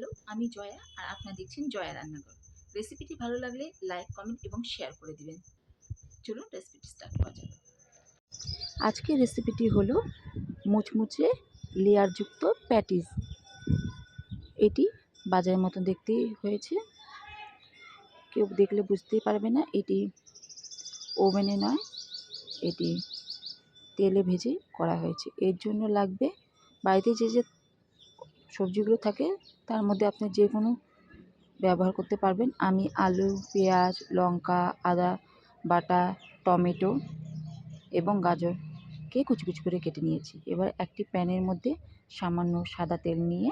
Hello আমি জয়া আর আপনারা দেখছেন জয়া রান্নাঘর। রেসিপিটি ভালো লাগলে লাইক কমেন্ট এবং শেয়ার করে দিবেন। চলুন রেসিপিটি স্টার্ট করা যাক। আজকের রেসিপিটি হলো মুচমুচে লেয়ারযুক্ত প্যাটিস এটি বাজারের মতো দেখতেই হয়েছে। কেউ দেখলে বুঝতেই পারবে না, এটি ওভেনে নয়, এটি তেলে ভেজে করা হয়েছে। এর জন্য লাগবে বাড়িতে যে যে সবজিগুলো থাকে, তার মধ্যে আপনি যে কোনো ব্যবহার করতে পারবেন। আমি আলু, পেঁয়াজ, লঙ্কা, আদা, বাটা, টমেটো এবং গাজরকে কুচি কুচি করে কেটে নিয়েছি। এবার একটি প্যানের মধ্যে সামান্য সাদা তেল নিয়ে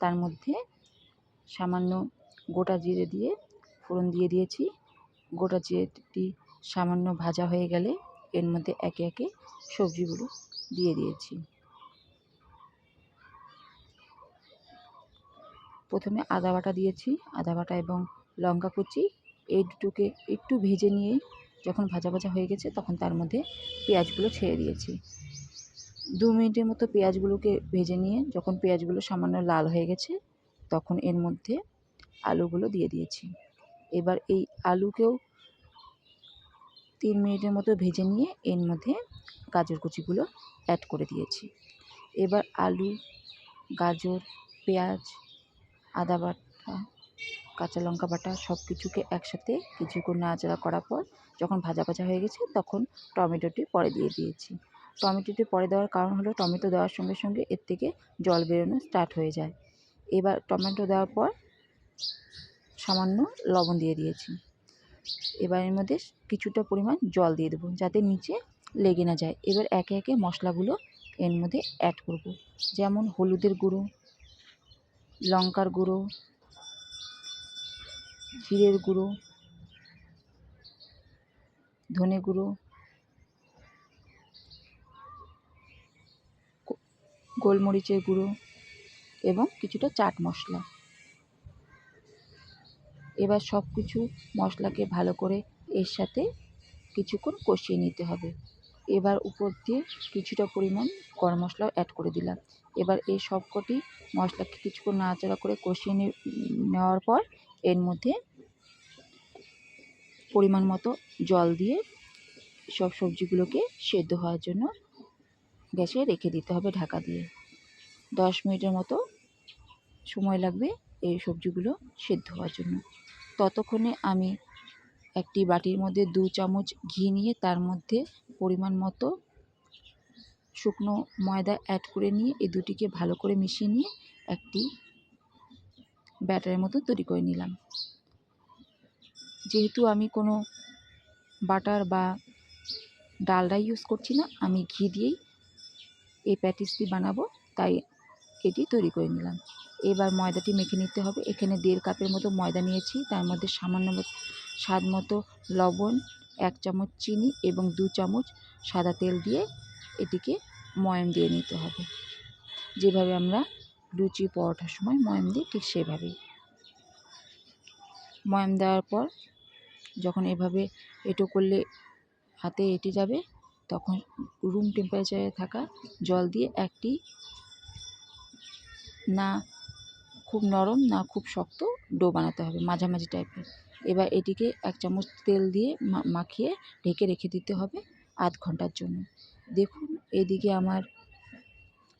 তার মধ্যে সামান্য গোটা জিরে দিয়ে ফোড়ন দিয়ে দিয়েছি। গোটা জিরেটি সামান্য ভাজা হয়ে গেলে এর মধ্যে একে একে সবজিগুলো দিয়ে দিয়েছি। প্রথমে আদা বাটা দিয়েছি, আদা বাটা এবং লঙ্কা কুচি। এই দুটোকে একটু ভেজে নিয়ে যখন ভাজা ভাজা হয়ে গেছে তখন তার মধ্যে পেঁয়াজগুলো ছেড়ে দিয়েছি। দু মিনিটের মতো পেঁয়াজগুলোকে ভেজে নিয়ে যখন পেঁয়াজগুলো সামান্য লাল হয়ে গেছে তখন এর মধ্যে আলুগুলো দিয়ে দিয়েছি। এবার এই আলুকেও তিন মিনিটের মতো ভেজে নিয়ে এর মধ্যে গাজর কুচিগুলো অ্যাড করে দিয়েছি। এবার আলু, গাজর, পেঁয়াজ আদা বাটা, কাঁচা লঙ্কা বাটা সব কিছুকে একসাথে কিছুক্ষণ নাড়াচাড়া করার পর যখন ভাজা ভাজা হয়ে গেছে তখন টমেটোটি পরে দিয়ে দিয়েছি। টমেটোটি পরে দেওয়ার কারণ হলো টমেটো দেওয়ার সঙ্গে সঙ্গে এর থেকে জল বেরোনো স্টার্ট হয়ে যায়। এবার টমেটো দেওয়ার পর সামান্য লবণ দিয়ে দিয়েছি। এবার এর মধ্যে কিছুটা পরিমাণ জল দিয়ে দেবো যাতে নিচে লেগে না যায়। এবার একে একে মশলাগুলো এর মধ্যে অ্যাড করব। যেমন হলুদের গুঁড়ো লঙ্কার গুঁড়ো, জিরের গুঁড়ো, ধনে গুঁড়ো গোলমরিচের গুঁড়ো এবং কিছুটা চাট মশলা। এবার সব কিছু মশলাকে ভালো করে এর সাথে কিছুক্ষণ কষিয়ে নিতে হবে। এবার উপর দিয়ে কিছুটা পরিমাণ গরম মশলাও অ্যাড করে দিলাম। এবার এই সব কটি মশলাকে কিছুক্ষণ নাড়াচাড়া করে কষিয়ে নেওয়ার পর এর মধ্যে পরিমাণ মতো জল দিয়ে সব সবজিগুলোকে সেদ্ধ হওয়ার জন্য গ্যাসে রেখে দিতে হবে ঢাকা দিয়ে। দশ মিনিটের মতো সময় লাগবে এই সবজিগুলো সেদ্ধ হওয়ার জন্য। ততক্ষণে আমি একটি বাটির মধ্যে দু চামচ ঘি নিয়ে তার মধ্যে পরিমাণ মতো শুকনো ময়দা অ্যাড করে নিয়ে এই দুটিকে ভালো করে মিশিয়ে নিয়ে একটি ব্যাটারের মতো তৈরি করে নিলাম। যেহেতু আমি কোনো বাটার বা ডালডা ইউজ করছি না, আমি ঘি দিয়েই এই প্যাটিসটি বানাবো, তাই এটি তৈরি করে নিলাম। এবার ময়দাটি মেখে নিতে হবে। এখানে দেড় কাপের মতো ময়দা নিয়েছি, তার মধ্যে সামান্য স্বাদ মতো লবণ, এক চামচ চিনি এবং দু চামচ সাদা তেল দিয়ে এটিকে ময়াম দিয়ে নিতে হবে। যেভাবে আমরা লুচি, পরোটার সময় ময়াম দিই ঠিক সেভাবেই। ময়াম দেওয়ার পর যখন এভাবে এটো করলে হাতে এঁটে যাবে, তখন রুম টেম্পারেচারে থাকা জল দিয়ে একটি না খুব নরম না খুব শক্ত ডো বানাতে হবে, মাঝামাঝি টাইপের। এবার এটিকে এক চামচ তেল দিয়ে মাখিয়ে ঢেকে রেখে দিতে হবে আধ ঘণ্টার জন্য। দেখুন, এদিকে আমার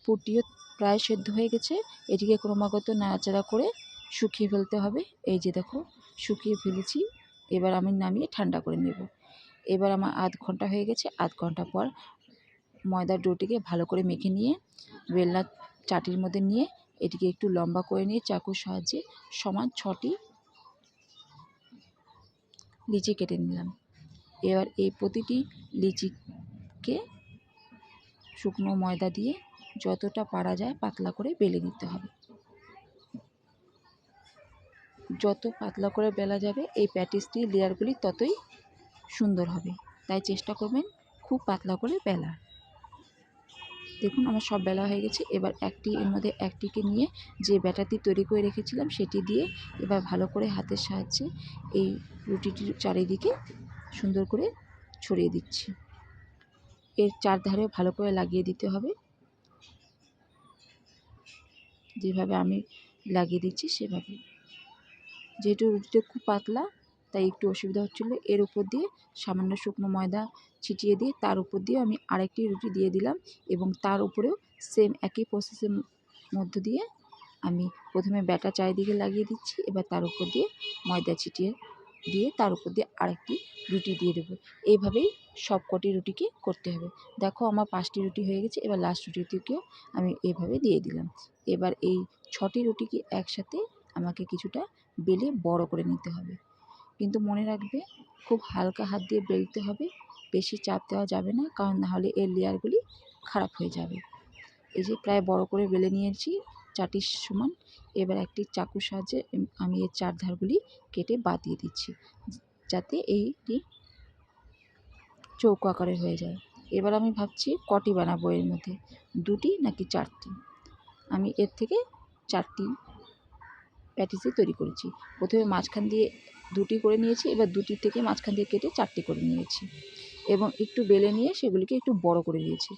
পুটিও প্রায় সেদ্ধ হয়ে গেছে। এটিকে ক্রমাগত নাড়াচাড়া করে শুকিয়ে ফেলতে হবে। এই যে দেখো, শুকিয়ে ফেলেছি। এবার আমি নামিয়ে ঠান্ডা করে নেব। এবার আমার আধ ঘণ্টা হয়ে গেছে। আধ ঘণ্টা পর ময়দার ডোটিকে ভালো করে মেখে নিয়ে, বেলনা চাটির মধ্যে নিয়ে এটিকে একটু লম্বা করে নিয়ে চাকুর সাহায্যে সমান ছটি লিচি কেটে নিলাম। এবার এই প্রতিটি লিচিকে শুকনো ময়দা দিয়ে যতটা পারা যায় পাতলা করে বেলে নিতে হবে। যত পাতলা করে বেলা যাবে এই প্যাটিসটির লেয়ারগুলি ততই সুন্দর হবে। তাই চেষ্টা করবেন খুব পাতলা করে বেলার। দেখুন আমার সব বেলা হয়ে গেছে। এবার একটি, এর মধ্যে একটিকে নিয়ে যে ব্যাটারটি তৈরি করে রেখেছিলাম সেটি দিয়ে এবার ভালো করে হাতের সাহায্যে এই রুটিটির চারিদিকে সুন্দর করে ছড়িয়ে দিচ্ছি। এর চারধারেও ভালো করে লাগিয়ে দিতে হবে। যেভাবে আমি লাগিয়ে দিচ্ছি সেভাবে। যেহেতু রুটিটা খুব পাতলা তাই একটু অসুবিধা হচ্ছিল। এর উপর দিয়ে সামান্য শুকনো ময়দা ছিটিয়ে দিয়ে তার উপর দিয়ে আমি আরেকটি রুটি দিয়ে দিলাম এবং তার উপরেও সেম একই প্রসেসের মধ্য দিয়ে আমি প্রথমে ব্যাটা চারিদিকে লাগিয়ে দিচ্ছি। এবার তার উপর দিয়ে ময়দা ছিটিয়ে দিয়ে তার উপর দিয়ে আরেকটি রুটি দিয়ে দেবো। এইভাবেই সব কটি রুটিকে করতে হবে। দেখো আমার পাঁচটি রুটি হয়ে গেছে। এবার লাস্ট রুটিটিকেও আমি এভাবে দিয়ে দিলাম। এবার এই ছটি রুটিকে একসাথে আমাকে কিছুটা বেলে বড় করে নিতে হবে। কিন্তু মনে রাখবে, খুব হালকা হাত দিয়ে বেলতে হবে, বেশি চাপ দেওয়া যাবে না, কারণ নাহলে এর লেয়ারগুলি খারাপ হয়ে যাবে। এই যে প্রায় বড় করে বেলে নিয়েছি চাটির সমান। এবার একটি চাকুর সাহায্যে আমি এর চার ধারগুলি কেটে বাদ দিয়ে দিচ্ছি, যাতে এইটি চৌকো আকারের হয়ে যায়। এবার আমি ভাবছি কটি বানাবো এর মধ্যে, দুটি নাকি চারটি? আমি এর থেকে চারটি প্যাটিসই তৈরি করেছি। প্রথমে মাঝখান দিয়ে দুটি করে নিয়েছি, এবার দুটি থেকে মাঝখান দিয়ে কেটে চারটি করে নিয়েছি। এবং একটু বেলে নিয়ে সেগুলিকে একটু বড় করে দিয়েছি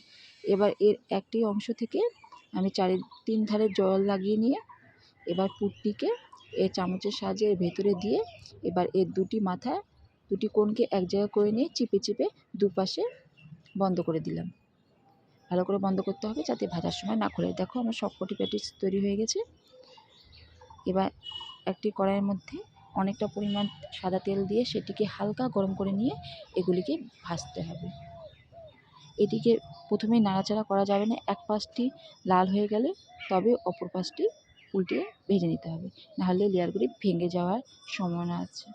এবার এর একটি অংশ থেকে আমি চারি, তিন ধারে জল লাগিয়ে নিয়ে এবার পুরটিকে এ চামচের সাহায্যে এর ভেতরে দিয়ে এবার এর দুটি মাথা, দুটি কোণকে এক জায়গায় করে নিয়ে চিপে চিপে দুপাশে বন্ধ করে দিলাম। ভালো করে বন্ধ করতে হবে যাতে ভাজার সময় না খোলে। দেখো আমার সবকটি প্যাটিস তৈরি হয়ে গেছে। এবার একটি কড়াইয়ের মধ্যে অনেকটা পরিমাণ সাদা তেল দিয়ে সেটিকে হালকা গরম করে নিয়ে এগুলিকে ভাজতে হবে। এটিকে প্রথমে নাড়াচাড়া করা যাবে না, এক পাশটি লাল হয়ে গেলে তবে অপর পাশটি উল্টে ভেজে নিতে হবে, নাহলে লেয়ারগুলি ভেঙে যাওয়ার সম্ভাবনা আছে।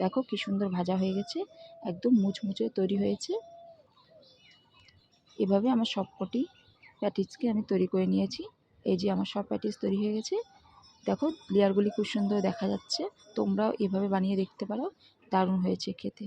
দেখো কি সুন্দর ভাজা হয়ে গেছে, একদম মুচমুচে তৈরি হয়েছে। এভাবে আমার সবকটি প্যাটিসকে আমি তৈরি করে নিয়েছি। এই যে আমার সব প্যাটিস তৈরি হয়ে গেছে দেখো লেয়ারগুলি খুব সুন্দর দেখা যাচ্ছে। তোমরাও এভাবে বানিয়ে দেখতে পারো। দারুণ হয়েছে খেতে।